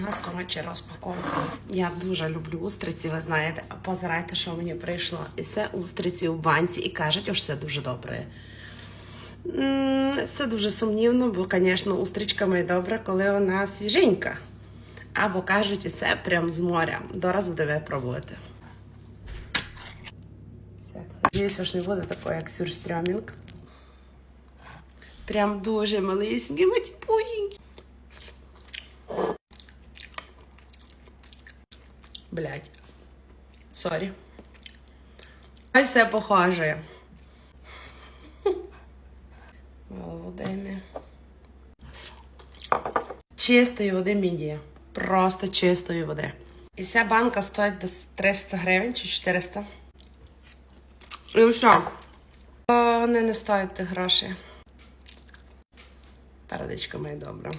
нас, коротше, розпаковка. Я дуже люблю устриці, ви знаєте. Позирайте, що мені прийшло. І це устриці в банці, і кажуть, що все дуже добре. Це дуже сумнівно, бо, звісно, устрічка має добре, коли вона свіженька. Або кажуть, і це прям з моря. Дораз буде випробувати. Надіюсь, ж не буде такого, як сюрстрьомінг. Прям дуже малесенький, матіпусінький. Блять. Сорі. Ось все похоже. Володимир. Чистої води мідія. Просто чистої води. І ця банка стоїть десь 300 гривень чи 400. І все. Вони не стоять тих грошей. Передичка моя добра.